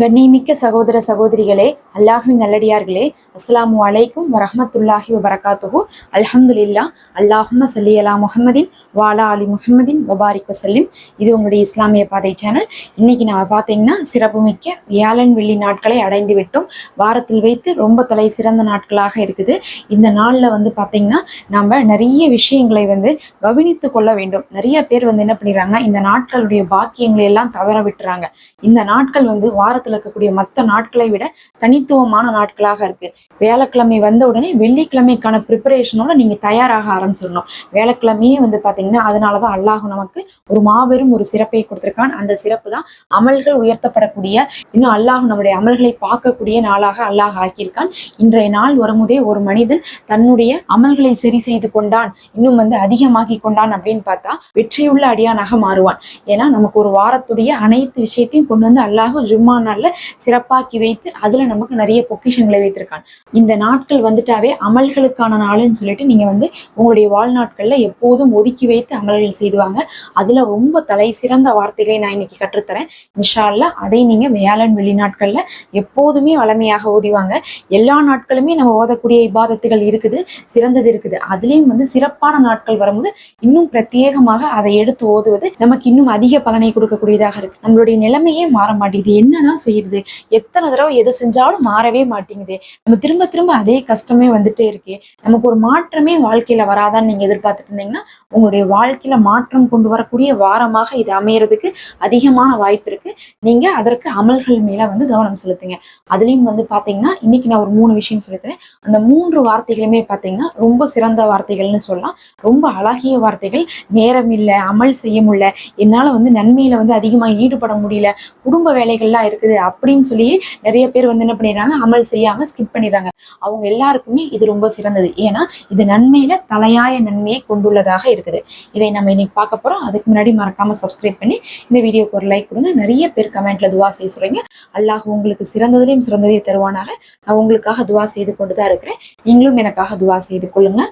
கண்ணிமிக்க சகோதர சகோதரிகளே அல்லாஹின் நல்லடியார்களே அஸ்ஸலாமு அலைக்கும் வரஹ்மத்துல்லாஹி வபரகாத்துஹு. அல்ஹம்துலில்லா அல்லாஹும சல்லி அலா முஹம்மதின் வாலா அலி முஹம்மதின் வபாரிக் வசல்லிம். இது உங்களுடைய இஸ்லாமிய பாதை சேனல் இன்னைக்கு நம்ம பார்த்தீங்கன்னா சிறப்புமிக்க வியாழன் வெள்ளி நாட்களை அடைந்து விட்டோம். வாரத்தில் வைத்து ரொம்ப தலை சிறந்த நாட்களாக இருக்குது. இந்த நாளில் வந்து பார்த்தீங்கன்னா நம்ம நிறைய விஷயங்களை வந்து கவனித்து கொள்ள வேண்டும். நிறைய பேர் வந்து என்ன பண்ணிடுறாங்கன்னா இந்த நாட்களுடைய பாக்கியங்களை எல்லாம் தவற விட்டுறாங்க. இந்த நாட்கள் வந்து வாரத்தில் வாரத்தில் இருக்கக்கூடிய மற்ற நாட்களை விட தனித்துவமான நாட்களாக இருக்கு. வேலைக்கிழமை வந்த உடனே வெள்ளிக்கிழமைக்கான ப்ரிப்பரேஷனோட நீங்க தயாராக ஆரம்பிச்சிடணும். வேலைக்கிழமையே வந்து பாத்தீங்கன்னா அதனாலதான் அல்லாஹ் நமக்கு ஒரு மாபெரும் ஒரு சிறப்பை கொடுத்திருக்கான். அந்த சிறப்பு தான் அமல்கள் உயர்த்தப்படக்கூடிய இன்னும் அல்லாஹ் நம்முடைய அமல்களை பார்க்கக்கூடிய நாளாக அல்லாஹ் ஆக்கியிருக்கான். இன்றைய நாள் வரும்போதே ஒரு மனிதன் தன்னுடைய அமல்களை சரி செய்து கொண்டான் இன்னும் வந்து அதிகமாக்கி கொண்டான் அப்படின்னு பார்த்தா வெற்றியுள்ள அடியானாக மாறுவான். ஏன்னா நமக்கு ஒரு வாரத்துடைய அனைத்து விஷயத்தையும் கொண்டு வந்து அல்லாஹ் ஜும்மா நாள்ல சிறப்பாக்கி வைத்து அதுல நமக்கு நிறைய பொக்கிஷங்களை வைத்திருக்கான். இந்த நாட்கள் வந்துட்டாவே அமல்களுக்கான நாளுன்னு சொல்லிட்டு நீங்க வந்து உங்களுடைய வாழ்நாட்கள்ல எப்போதும் ஒதுக்கி வைத்து அமல்கள் செய்துவாங்க. அதுல ரொம்ப தலை சிறந்த வார்த்தைகளை நான் இன்னைக்கு கற்றுத்தரேன். இன்ஷால்ல அதை நீங்க வியாழன் வெள்ளி நாட்கள்ல எப்போதுமே வளமையாக ஓதிவாங்க. எல்லா நாட்களுமே நம்ம ஓதக்கூடிய இபாதத்துகள் இருக்குது சிறந்தது இருக்குது. அதுலயும் வந்து சிறப்பான நாட்கள் வரும்போது இன்னும் பிரத்யேகமாக அதை எடுத்து ஓதுவது நமக்கு இன்னும் அதிக பலனை கொடுக்கக்கூடியதாக இருக்கு. நம்மளுடைய நிலைமையே மாற மாட்டேங்குது. என்னதான் செய்யுது? எத்தனை தடவை எது செஞ்சாலும் மாறவே மாட்டேங்குது. நம்ம திரும்ப திரும்ப அதே கஷ்டமே வந்துட்டே இருக்கு. நமக்கு ஒரு மாற்றமே வாழ்க்கையில வராதான்னு நீங்க எதிர்பார்த்துட்டு இருந்தீங்கன்னா உங்களுடைய வாழ்க்கையில மாற்றம் கொண்டு வரக்கூடிய வாரமாக இது அமையறதுக்கு அதிகமான வாய்ப்பு இருக்கு. நீங்க அதற்கு அமல்கள் மேல வந்து கவனம் செலுத்துங்க. அதுலயும் வந்து பாத்தீங்கன்னா இன்னைக்கு நான் ஒரு மூணு விஷயம் சொல்லித்தரேன். அந்த மூன்று வார்த்தைகளுமே பாத்தீங்கன்னா ரொம்ப சிறந்த வார்த்தைகள்னு சொல்லலாம். ரொம்ப அழகிய வார்த்தைகள். நேரம் இல்லை அமல் செய்ய முடியல என்னால வந்து நன்மையில வந்து அதிகமா ஈடுபட முடியல குடும்ப வேலைகள்லாம் இருக்குது அப்படின்னு சொல்லி நிறைய பேர் வந்து என்ன பண்ணிடுறாங்க அமல் செய்யாம ஸ்கிப் பண்ணிடுறாங்க. அவங்க எல்லாருக்குமே இது ரொம்ப சிறந்தது. ஏன்னா இது நன்மையில தலையாய நன்மையை கொண்டுள்ளதாக இருக்குது. இதை நம்ம இன்னைக்கு பார்க்க போறோம். அதுக்கு முன்னாடி மறக்காம சப்ஸ்கிரைப் பண்ணி இந்த வீடியோக்கு ஒரு லைக் கொடுங்க. நிறைய பேர் கமெண்ட்ல துவா செய்ய சொல்றீங்க. அல்லாஹ் உங்களுக்கு சிறந்ததிலையும் சிறந்ததையும் தருவானாக. நான் உங்களுக்காக துவா செய்து கொண்டு தான் இருக்கிறேன். நீங்களும் எனக்காக துவா செய்து கொள்ளுங்க.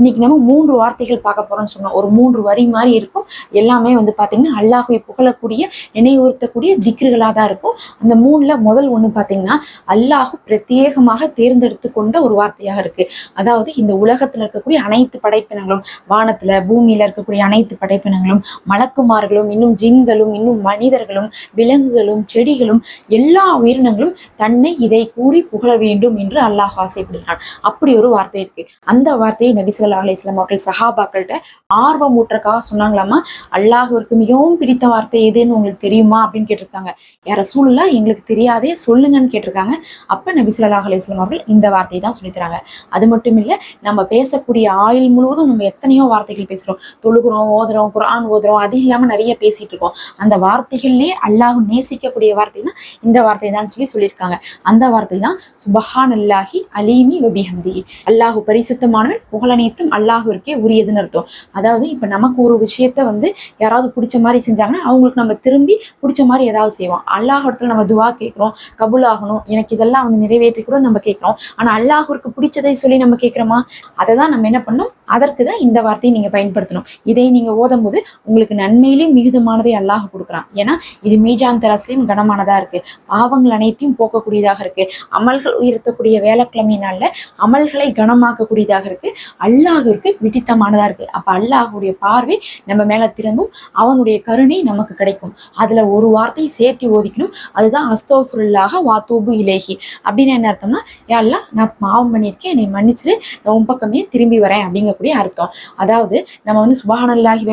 இன்னைக்கு நம்ம மூன்று வார்த்தைகள் பார்க்க போறோம்னு சொன்னோம் ஒரு மூன்று வரி மாதிரி இருக்கும். எல்லாமே வந்து பாத்தீங்கன்னா அல்லாஹுவை புகழக்கூடிய நினைவுறுத்தக்கூடிய திக்ருகளாக தான் இருக்கும். அந்த மூணுல முதல் ஒண்ணு பாத்தீங்கன்னா அல்லாஹ் பிரத்யேகமாக தேர்ந்தெடுத்து கொண்ட ஒரு வார்த்தையாக இருக்கு. அதாவது இந்த உலகத்துல இருக்கக்கூடிய அனைத்து படைப்பினங்களும் வானத்துல பூமியில இருக்கக்கூடிய அனைத்து படைப்பினங்களும் மலக்குமார்களும் இன்னும் ஜின்களும் இன்னும் மனிதர்களும் விலங்குகளும் செடிகளும் எல்லா உயிரினங்களும் தன்னை இதை கூறி புகழ வேண்டும் என்று அல்லாஹ் ஆசைப்படுகிறான். அப்படி ஒரு வார்த்தை இருக்கு. அந்த வார்த்தையை நபிசல் சல்லாஹ் அலிஸ்லாம் அவர்கள் சஹாபாக்கள்கிட்ட ஆர்வம் ஊட்டுறக்காக சொன்னாங்களாமா அல்லாஹ்விற்கு மிகவும் பிடித்த வார்த்தை எதுன்னு உங்களுக்கு தெரியுமா அப்படின்னு கேட்டிருக்காங்க. யார சூழலா எங்களுக்கு தெரியாதே சொல்லுங்கன்னு கேட்டிருக்காங்க. அப்ப நபி சல்லாஹ் அலிஸ்லாம் அவர்கள் இந்த வார்த்தையை தான் சொல்லித்தராங்க அது மட்டும் இல்ல நம்ம பேசக்கூடிய ஆயுள் முழுவதும் நம்ம எத்தனையோ வார்த்தைகள் பேசுறோம். தொழுகிறோம் ஓதுறோம் குரான் ஓதுறோம் அது இல்லாமல் நிறைய பேசிட்டு இருக்கோம். அந்த வார்த்தைகள்லயே அல்லாஹ் நேசிக்கக்கூடிய வார்த்தைனா இந்த வார்த்தை தான் சொல்லி சொல்லியிருக்காங்க. அந்த வார்த்தை தான் சுபஹான் அல்லாஹி அலீமி வபிஹம்தி அல்லாஹு பரிசுத்தமானவன் புகழனைத்தும் அல்லாஹுவிற்கே உரியதுன்னு அர்த்தம். அதாவது இப்ப நமக்கு ஒரு விஷயத்த வந்து யாராவது பிடிச்ச மாதிரி செஞ்சாங்கன்னா அவங்களுக்கு நம்ம திரும்பி பிடிச்ச மாதிரி ஏதாவது செய்வோம். அல்லாஹ் இடத்துல நம்ம துவா கேட்கிறோம் கபுல் ஆகணும் எனக்கு இதெல்லாம் வந்து நிறைவேற்றி கூட நம்ம கேட்கிறோம். ஆனா அல்லாஹுக்கு பிடிச்சதை சொல்லி நம்ம கேட்கிறோமா? அதை தான் நம்ம என்ன பண்ணோம் அதற்கு தான் இந்த வார்த்தையை நீங்க பயன்படுத்தணும். இதை நீங்க ஓதும் போது உங்களுக்கு நன்மையிலேயும் மிகுதமானதை அல்லாஹ் கொடுக்குறான். ஏன்னா இது மீஜான் தராசிலையும் கனமானதா இருக்கு. பாவங்கள் அனைத்தையும் போக்கக்கூடியதாக இருக்கு. அமல்கள் உயர்த்தக்கூடிய வேலைக்கிழமை நாளில் அமல்களை கனமாக்கக்கூடியதாக இருக்கு. அல்லாஹிற்கு பிடித்தமானதா இருக்கு. அப்ப அல்லாஹுடைய பார்வை நம்ம மேல திரும்பும். அவனுடைய கருணை நமக்கு கிடைக்கும். அதுல ஒரு வார்த்தை சேர்த்து ஓதிக்கணும். அதுதான் அஸ்தோஃபுல்லாக வாத்தூபு இலேஹி. அப்படின்னு என்ன அர்த்தம்னா யாரெல்லாம் நான் பாவம் பண்ணியிருக்கேன். என்னை மன்னிச்சுட்டு நான் உன் பக்கமே திரும்பி வரேன். அப்படிங்க சொல்லக்கூடிய அர்த்தம். அதாவது நம்ம வந்து சுபஹானல்லாஹி வ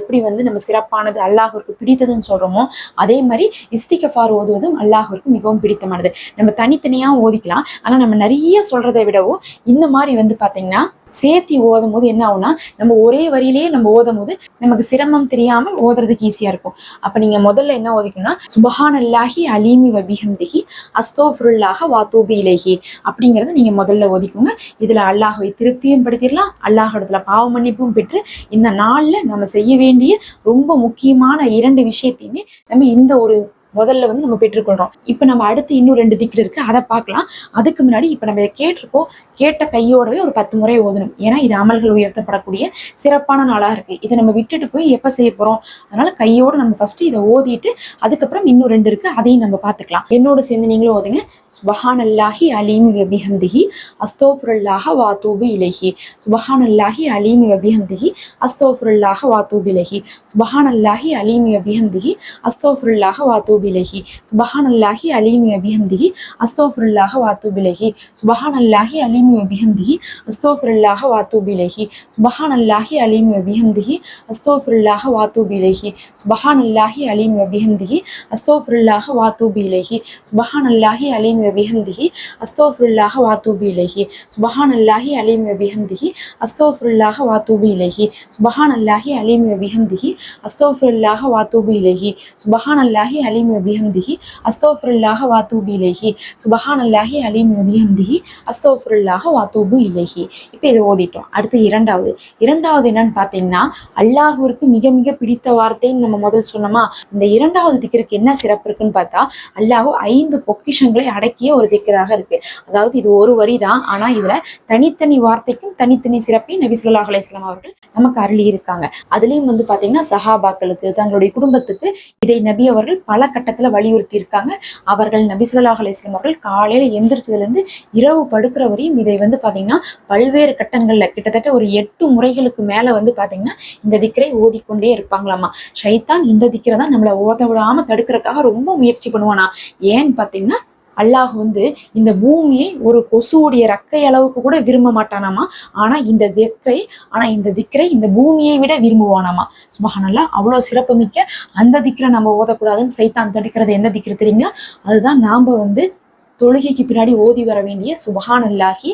எப்படி வந்து நம்ம சிறப்பானது அல்லாஹிற்கு பிடித்ததுன்னு சொல்றோமோ அதே மாதிரி இஸ்திகஃபார் ஓதுவதும் அல்லாஹிற்கு மிகவும் பிடித்தமானது. நம்ம தனித்தனியா ஓதிக்கலாம். ஆனா நம்ம நிறைய சொல்றதை விடவும் இந்த மாதிரி வந்து பார்த்தீங்கன்னா சேர்த்தி ஓதும் போது என்ன ஆகும்னா நம்ம ஒரே வரியிலேயே நம்ம ஓதும் போது நமக்கு சிரமம் தெரியாமல் ஓதுறதுக்கு ஈஸியா இருக்கும். அப்ப நீங்க முதல்ல என்ன ஓதிக்கணும்னா சுபஹான் அல்லாஹி அலீமி வபிஹம்திஹி அஸ்தோஃபுருல்லாக வாத்தூபி இலேஹி அப்படிங்கறத நீங்க முதல்ல ஓதிக்கோங்க. இதுல அல்லாஹுவை திருப்தியும் படுத்திடலாம். அல்லாஹ் இடத்துல பாவ மன்னிப்பும் பெற்று இந்த நாள்ல நம்ம செய்ய வேண்டிய ரொம்ப முக்கியமான இரண்டு விஷயத்தையுமே நம்ம இந்த ஒரு முதல்ல வந்து நம்ம பெற்றுக்கொள்றோம். இப்போ நம்ம அடுத்து இன்னும் ரெண்டு திக்ரு இருக்கு. அதை பார்க்கலாம் அதுக்கு முன்னாடி இப்போ நம்ம இதை கேட்டிருக்கோம். கேட்ட கையோடவே ஒரு பத்து முறை ஓதணும். ஏன்னா இது அமல்கள் உயர்த்தப்படக்கூடிய சிறப்பான நாளாக இருக்கு. இதை நம்ம விட்டுட்டு போய் எப்போ செய்ய போறோம்? அதனால கையோட நம்ம ஃபர்ஸ்ட் இதை ஓதிட்டு அதுக்கப்புறம் இன்னும் ரெண்டு இருக்கு. அதையும் நம்ம பார்த்துக்கலாம் என்னோட சேர்ந்து நீங்களும் ஓதுங்க. சுபஹானல்லாஹி அலீமி வபிஹம்திஹி அஸ்தோஃபுருல்லாஹ வாத்தூபு இலஹி. சுபஹானல்லாஹி அலீமி வபிஹம்திஹி அஸ்தோஃபுருல்லாஹ வாத்தூபு இலஹி. சுபஹானல்லாஹி அலீமி வபிஹம்திஹி அஸ்தோஃபுருல்லாஹ வாத்தூபு இலஹி. சுபஹானல்லாஹி அலீமி வபிஹம்திஹி அஸ்தோஃபுருல்லாஹ வாத்தூபு இலஹி. சுபஹானல்லாஹி அலீமி வபிஹம்திஹி அஸ்தோஃபுருல்லாஹ வாத்தூபு இலஹி. சுபஹானல்லாஹி அலீமி வபிஹம்திஹி அஸ்தோஃபுருல்லாஹ வாத்தூபு இலஹி. சுபஹானல்லாஹி அலீமி வபிஹம்திஹி அஸ்தோஃபுருல்லாஹ வாத்தூபு இலஹி. சுபஹானல்லாஹி அலீமி வபிஹம்திஹி அஸ்தோஃபுருல்லாஹ வாத்தூபு இலஹி சுபஹானல்லாஹி அலீமி வபிஹம்திஹி அஸ்தோஃபுருல்லாஹ வாத்தூபு இலஹி சுபஹானல்லாஹி அலீமி வபிஹம்திஹி அஸ்தோஃபுருல்லாஹ வாத்தூபு இலஹி சுபஹானல்லாஹி அலீமி வபிஹம்திஹி அஸ்தோஃபுருல்லாஹ வாத்தூபு இலஹி சுபஹானல்லாஹி அலீமி வபிஹம்திஹி அஸ்தோஃபுல்லாக வாத்தூபு இலஹி இப்போ இதை ஓதிட்டோம் அடுத்து இரண்டாவது. இரண்டாவது என்னன்னு பார்த்தீங்கன்னா அல்லாஹூருக்கு மிக மிக பிடித்த வார்த்தைன்னு நம்ம முதல் சொன்னோமா இந்த இரண்டாவது திக்கிற்கு என்ன சிறப்பு இருக்குன்னு பார்த்தா அல்லாஹூ ஐந்து பொக்கிஷங்களை அடை இலக்கிய ஒரு திக்கராக இருக்கு. அதாவது இது ஒரு வரி தான் ஆனா இதுல தனித்தனி வார்த்தைக்கும் தனித்தனி சிறப்பை நபி ஸல்லல்லாஹு அலைஹி அவர்கள் நமக்கு அருளி இருக்காங்க அதுலயும் வந்து பாத்தீங்கன்னா சஹாபாக்களுக்கு தங்களுடைய குடும்பத்துக்கு இதை நபி அவர்கள் பல கட்டத்துல வலியுறுத்தி இருக்காங்க அவர்கள் நபி ஸல்லல்லாஹு அலைஹி அவர்கள் காலையில எந்திரிச்சதுல இருந்து இரவு படுக்கிற வரையும் இதை வந்து பாத்தீங்கன்னா பல்வேறு கட்டங்கள்ல கிட்டத்தட்ட ஒரு எட்டு முறைகளுக்கு மேல வந்து பாத்தீங்கன்னா இந்த திக்கரை ஓதிக்கொண்டே இருப்பாங்களாமா. ஷைத்தான் இந்த திக்கரை தான் நம்மளை ஓத விடாம தடுக்கிறதுக்காக ரொம்ப முயற்சி பண்ணுவானா. ஏன்னு பாத்தீங்கன்னா அல்லாஹ் வந்து இந்த பூமியை ஒரு கொசுவுடைய ரக்கை அளவுக்கு கூட விரும்ப மாட்டானாமா? ஆனா இந்த திக்கரை ஆனா இந்த திக்கரை இந்த பூமியை விட விரும்புவானாமா? சுபஹானல்லா அவ்வளவு சிறப்புமிக்க அந்த திக்கரை நம்ம ஓதக்கூடாதுன்னு சைத்தான் தடுக்கிறது எந்த திக்கிற தெரியுங்களா? அதுதான் நாம வந்து தொழுகைக்கு பின்னாடி ஓதி வர வேண்டிய சுபஹான் அல்லாஹி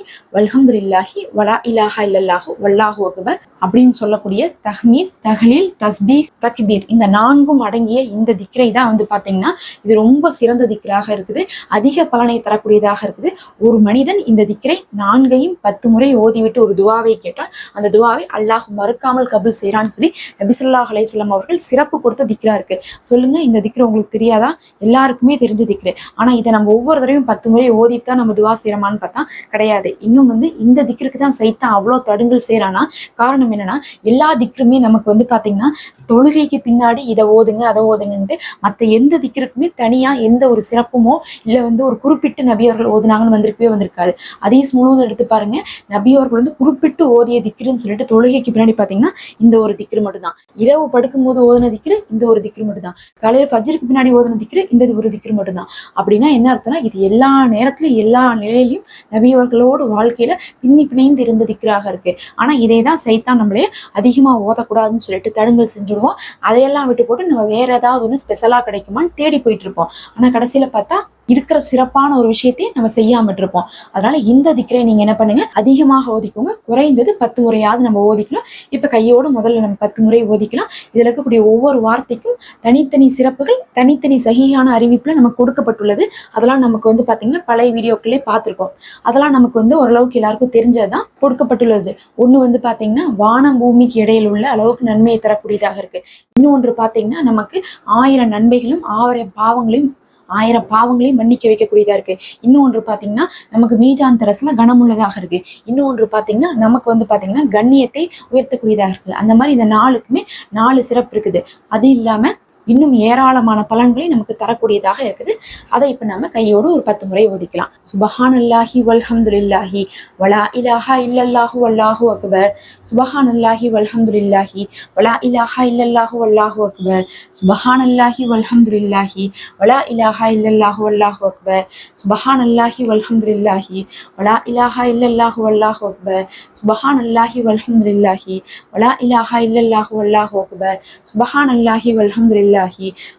இல்லாஹி வலா இலாஹா இல்லல்லாஹு வல்லாஹு அக்பர். அப்படின்னு சொல்லக்கூடிய தஹ்மீர் தஹ்லீல் தஸ்பீர் தக்பீர் இந்த நான்கும் அடங்கிய இந்த திக்ரை தான் வந்து பாத்தீங்கன்னா இது ரொம்ப சிறந்த திக்ராக இருக்குது. அதிக பலனை தரக்கூடியதாக இருக்குது. ஒரு மனிதன் இந்த திக்ரை நான்கையும் பத்து முறை ஓதிவிட்டு ஒரு துவாவை கேட்டால் அந்த துவாவை அல்லாஹ் மறுக்காமல் கபுல் செய்கிறான்னு சொல்லி நபிசுல்லாஹ் அலையம் அவர்கள் சிறப்பு கொடுத்த திக்ரா இருக்கு. சொல்லுங்க இந்த திக்ரு உங்களுக்கு தெரியாதா? எல்லாருக்குமே தெரிஞ்ச திக்ரு. ஆனா இதை நம்ம ஒவ்வொரு தடவையும் பத்து முறை ஓதிட்டு தான் நம்ம துவா செய்யறோமான்னு பார்த்தா கிடையாது. இன்னும் வந்து இந்த திக்ருக்கு தான் சைத்தான் அவ்வளோ தடுங்கல் செய்யறானா காரணம் காரணம் என்னன்னா எல்லா திக்குமே நமக்கு வந்து பாத்தீங்கன்னா தொழுகைக்கு பின்னாடி இதை ஓதுங்க அதை ஓதுங்கன்ட்டு மற்ற எந்த திக்கிற்குமே தனியா எந்த ஒரு சிறப்புமோ இல்ல வந்து ஒரு குறிப்பிட்டு நபியவர்கள் ஓதுனாங்கன்னு வந்திருக்கவே வந்திருக்காது. அதீஸ் முழுவதும் எடுத்து பாருங்க. நபியவர்கள் வந்து குறிப்பிட்டு ஓதிய திக்ருன்னு சொல்லிட்டு தொழுகைக்கு பின்னாடி பாத்தீங்கன்னா இந்த ஒரு திக்ரு மட்டும்தான். இரவு படுக்கும் போது ஓதுன திக்ரு இந்த ஒரு திக்ரு மட்டும்தான். காலையில ஃபஜ்ருக்கு பின்னாடி ஓதுன திக்ரு இந்த ஒரு திக்ரு மட்டும்தான். அப்படின்னா என்ன அர்த்தம்னா இது எல்லா நேரத்திலும் எல்லா நிலையிலையும் நபியவர்களோட வாழ்க்கையில பின்னி பிணைந்து இருந்த திக்ராக இருக்கு. ஆனா இதை தான் சைத்தான் நம்மளே அதிகமா ஓதக்கூடாதுன்னு சொல்லிட்டு தடுங்கல் செஞ்சுடுவோம். அதையெல்லாம் விட்டு போட்டு நம்ம வேற ஏதாவது ஒன்று ஸ்பெஷலா கிடைக்குமான்னு தேடி போயிட்டு இருப்போம். ஆனா கடைசியில பார்த்தா இருக்கிற சிறப்பான ஒரு விஷயத்தையும் நம்ம செய்யாம இருப்போம் அதனால இந்த திக்கரை நீங்க என்ன பண்ணுங்க? அதிகமாக ஓதிக்கோங்க. குறைந்தது பத்து முறையாவது நம்ம ஓதிக்கலாம். இப்ப கையோட முதல்ல நம்ம பத்து முறை ஓதிக்கலாம். இதுல இருக்கக்கூடிய ஒவ்வொரு வார்த்தைக்கும் தனித்தனி சிறப்புகள் தனித்தனி சகியான அறிவிப்புல நமக்கு கொடுக்கப்பட்டுள்ளது. அதெல்லாம் நமக்கு வந்து பாத்தீங்கன்னா பழைய வீடியோக்களே பார்த்திருக்கோம் அதெல்லாம் நமக்கு வந்து ஓரளவுக்கு எல்லாருக்கும் தெரிஞ்சதுதான் கொடுக்கப்பட்டுள்ளது. ஒண்ணு வந்து பாத்தீங்கன்னா வானம் பூமிக்கு இடையில் உள்ள அளவுக்கு நன்மையை தரக்கூடியதாக இருக்கு. இன்னொன்று பாத்தீங்கன்னா நமக்கு ஆயிரம் நன்மைகளும் ஆயிரம் பாவங்களையும் ஆயிரம் பாவங்களையும் மன்னிக்க வைக்கக்கூடியதாக இருக்கு. இன்னொன்று பார்த்தீங்கன்னா நமக்கு மீஜான் தரசுல கனமுள்ளதாக இருக்கு. இன்னொன்று பார்த்தீங்கன்னா நமக்கு வந்து பார்த்தீங்கன்னா கண்ணியத்தை உயர்த்தக்கூடியதாக இருக்கு. அந்த மாதிரி இந்த நாளுக்குமே நாலு சிறப்பு இருக்குது. அது இல்லாம இன்னும் ஏராளமான பலன்களை நமக்கு தரக்கூடியதாக இருக்குது. அதை இப்போ நம்ம கையோடு ஒரு பத்து முறை ஒதுக்கலாம் சுபஹான் அல்லாஹி வல்ஹம்துலில்லாஹி வலா இலாஹா இல்லல்லாஹு வல்லாஹு அக்பர். சுபஹான் அல்லாஹி வல்ஹம்துலில்லாஹி வலா இலாஹா இல்லல்லாஹு வல்லாஹு அக்பர். சுபஹான் அல்லாஹி வல்ஹம்துலில்லாஹி வலா இலாஹா இல்லல்லாஹு வல்லாஹு அக்பர். சுபஹான் அல்லாஹி வல்ஹம்துலில்லாஹி வலா இலாஹா இல்லல்லாஹு வல்லாஹு அக்பர். சுபஹான் அல்லாஹி வல்ஹம்துலில்லாஹி வலா இலாஹா இல்லல்லாஹு வல்லாஹு அக்பர். சுபஹான் அல்லாஹி வல்ஹம்துலில்லாஹி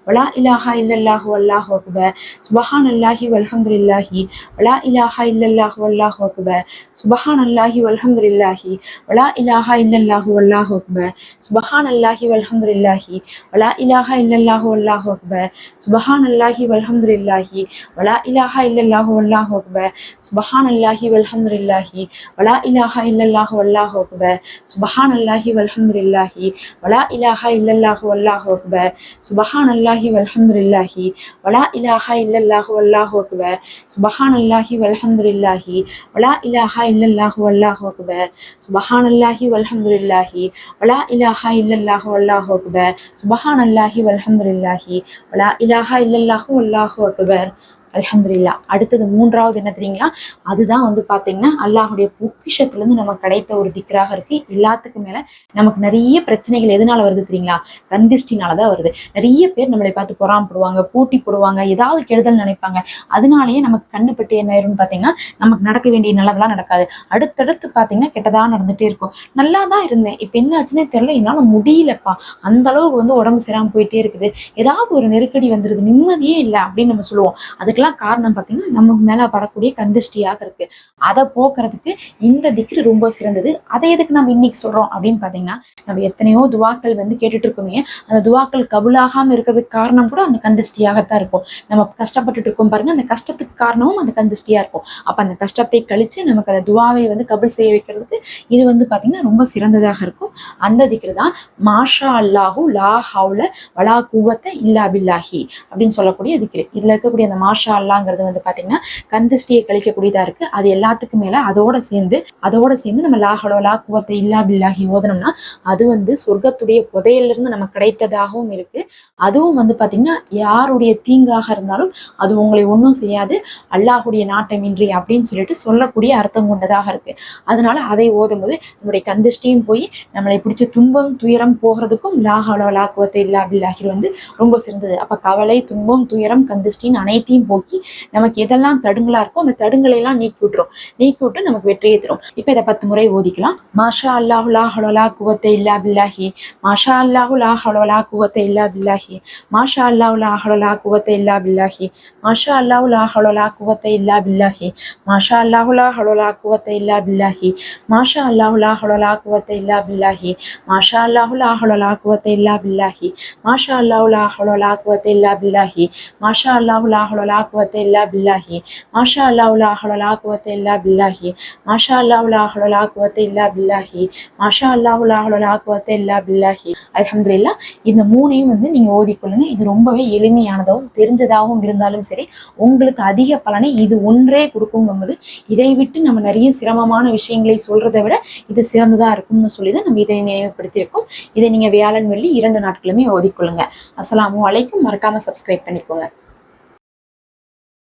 வலா இலாஹா இல்லல்லாஹு வல்லாஹு அக்பர் சுபஹான் அல்லாஹி வல்ஹம்துலில்லாஹி வலா இலாஹா இல்லல்லாஹு வல்லாஹு அக்பர் சுபஹான் அல்லாஹி வல்ஹம்துலில்லாஹி வலா இலாஹா இல்லல்லாஹு வல்லாஹு அக்பர் சுபஹான் அல்லாஹி வல்ஹம்துலில்லாஹி வலா இலாஹா இல்லல்லாஹு வல்லாஹு அக்பர் சுபஹான் அல்லாஹி வல்ஹம்துலில்லாஹி வலா இலாஹா இல்லல்லாஹு வல்லாஹு அக்பர் சுபஹான் அல்லாஹி வல்ஹம்துலில்லாஹி வலா இலாஹா இல்லல்லாஹு வல்லாஹு அக்பர் சுபஹான் அல்லாஹி வல்ஹம்துலில்லாஹி வலா இலாஹா இல்லல்லாஹு வல்லாஹு அக்பர் சுபஹான் அல்லாஹி வல்ஹம்துலில்லாஹி வலா இலாஹா இல்லல்லாஹு வல்லாஹு அக்பர் சுபஹான் அல்லாஹி வல்ஹம்துலில்லாஹி வலா இலாஹா இல்லல்லாஹு வல்லாஹு அக்பர் சுபஹான் அல்லாஹி வல்ஹம்துலில்லாஹி வலா இலாஹா இல்லல்லாஹு வல்லாஹு அக்பர் சுபஹான் அல்லாஹி வல்ஹம்துலில்லாஹி வலா இலாஹா இல்லல்லாஹு வல்லாஹு அக்பர் அலமதுல்லா அடுத்தது மூன்றாவது என்ன தெரியுங்களா? அதுதான் வந்து பார்த்தீங்கன்னா அல்லாஹுடைய பொக்கிஷத்துலேருந்து நமக்கு கிடைத்த ஒரு திக்கராக இருக்கு. எல்லாத்துக்கும் மேலே நமக்கு நிறைய பிரச்சனைகள் எதனால வருது தெரியுங்களா? கந்திஷ்டினால தான் வருது. நிறைய பேர் நம்மளை பார்த்து பொறாமப்படுவாங்க போட்டி போடுவாங்க ஏதாவது கெடுதல் நினைப்பாங்க. அதனாலேயே நமக்கு கண்ணுப்பட்டு என்ன ஆயிரும்னு பார்த்தீங்கன்னா நமக்கு நடக்க வேண்டிய நல்லதெல்லாம் நடக்காது. அடுத்தடுத்து பார்த்தீங்கன்னா கெட்டதாக நடந்துட்டே இருக்கும். நல்லா தான் இருந்தேன். இப்போ என்ன ஆச்சுன்னே தெரியல. என்னால் முடியலப்பா. அந்த அளவுக்கு வந்து உடம்பு சரியாமல் போயிட்டே இருக்குது. ஏதாவது ஒரு நெருக்கடி வந்துருது. நிம்மதியே இல்லை அப்படின்னு நம்ம சொல்லுவோம். அதுக்கெல்லாம் காரணம் பார்த்தீங்கன்னா நமக்கு மேலே வரக்கூடிய கந்திஷ்டியாக இருக்கு. அதை போக்குறதுக்கு இந்த திக்ரு ரொம்ப சிறந்தது. அதை எதுக்கு நம்ம இன்னைக்கு சொல்றோம் அப்படின்னு பார்த்தீங்கன்னா நம்ம எத்தனையோ துவாக்கள் வந்து கேட்டுட்டு இருக்கோமே அந்த துவாக்கள் கபுலாகாமல் இருக்கிறதுக்கு காரணம் கூட அந்த கந்திஷ்டியாகத்தான் இருக்கும். நம்ம கஷ்டப்பட்டுட்டு இருக்கோம் பாருங்க அந்த கஷ்டத்துக்கு காரணமும் அந்த கந்திஷ்டியா இருக்கும். அப்ப அந்த கஷ்டத்தை கழிச்சு நமக்கு அந்த துவாவை வந்து கபுல் செய்ய வைக்கிறதுக்கு இது வந்து பாத்தீங்கன்னா ரொம்ப சிறந்ததாக இருக்கும். அந்த திக்ரு தான் மாஷா அல்லாஹு லா ஹவுல வலா குவத்தை இல்லா பில்லாஹி அப்படின்னு சொல்லக்கூடிய திக்ரு. இதுல இருக்கக்கூடிய அந்த மாஷா அல்லாங்கிறது வந்து பார்த்தீங்கன்னா கந்திஷ்டியை கழிக்கக்கூடியதாக இருக்கு. அது எல்லாத்துக்கும் மேலே அதோட சேர்ந்து அதோட சேர்ந்து நம்ம லா லா இல்லா பில்லாகி ஓதனோம்னா அது வந்து சொர்க்கத்துடைய புதையிலிருந்து நமக்கு கிடைத்ததாகவும் இருக்கு. அதுவும் வந்து பாத்தீங்கன்னா யாருடைய தீங்காக இருந்தாலும் அது உங்களை ஒன்றும் செய்யாது. அல்லாஹுடைய நாட்டமின்றி அப்படின்னு சொல்லிட்டு சொல்லக்கூடிய அர்த்தம் கொண்டதாக இருக்கு. அதனால அதை ஓதும்போது நம்முடைய கந்திஷ்டியும் போய் நம்மளை பிடிச்ச துன்பம் துயரம் போகிறதுக்கும் லாஹலோ லாக்குவத்தை இல்லா பில்லாகி வந்து ரொம்ப சிறந்தது. அப்ப கவலை துன்பம் துயரம் கந்திஷ்டின்னு அனைத்தையும் போக்கி நமக்கு எதெல்லாம் தடுங்களா இருக்கோ அந்த தடுங்களை எல்லாம் நீக்கி விட்டுரும். நீக்கி விட்டு நமக்கு வெற்றியை தரும். இப்ப இதை பத்து முறை ஓதிக்கலாம். மாஷா அல்லாஹு லா ஹலோலா குவத்தை இல்லா பில்லாஹி. மாஷா அல்லாஹு லா ஹலோலா குவத்தை இல்லா பில்லாஹி. மாஷா அல்லாஹு லா ஹலோலா குவத்தை இல்லா பில்லாஹி. மாஷா அல்லாஹு லா ஹலோலா குவத்தை இல்லா பில்லாஹி. மாஷா அல்லாஹு லா ஹலோலா குவத்தை இல்லா பில்லாஹி. மாஷா அல்லாஹு லா ஹலோலா குவத்தை இல்லா பில்லாஹி. மாஷா அல்லாஹு லா ஹலோலா குவத்தை இல்லா பில்லாஹி. மாஷா அல்லாஹு லா ஹலோலா குவத்தை இல்லா பில்லாஹி. மாஷா அல்லாஹு லா ஹலோலா குவத்தை இல்லா பில்லாஹி மாஷா அல்லாஹு லா குவத்தை இல்லா பில்லாஹி மாஷா அல்லாஹு லா குவத்தை இல்லா பில்லாஹி மாஷா அல்லாஹு லா குவத்தை இல்லா பில்லாஹி அல்ஹம்துலில்லா இந்த மூணையும் வந்து நீங்க ஓதிக்கொள்ளுங்க இது ரொம்பவே எளிமையானதாகவும் தெரிஞ்சதாகவும் இருந்தாலும் சரி உங்களுக்கு அதிக பலனை இது ஒன்றே கொடுக்குங்கும்போது இதை விட்டு நம்ம நிறைய சிரமமான விஷயங்களை சொல்றதை விட இது சிறந்ததா இருக்கும்னு சொல்லி தான் நம்ம இதை நினைவுபடுத்தியிருக்கோம். இதை நீங்க வியாழன் வெள்ளி இரண்டு நாட்களுமே ஓதிக்கொள்ளுங்க. அஸ்லாம் அலைக்கும். மறக்காம சப்ஸ்கிரைப் பண்ணிக்கோங்க.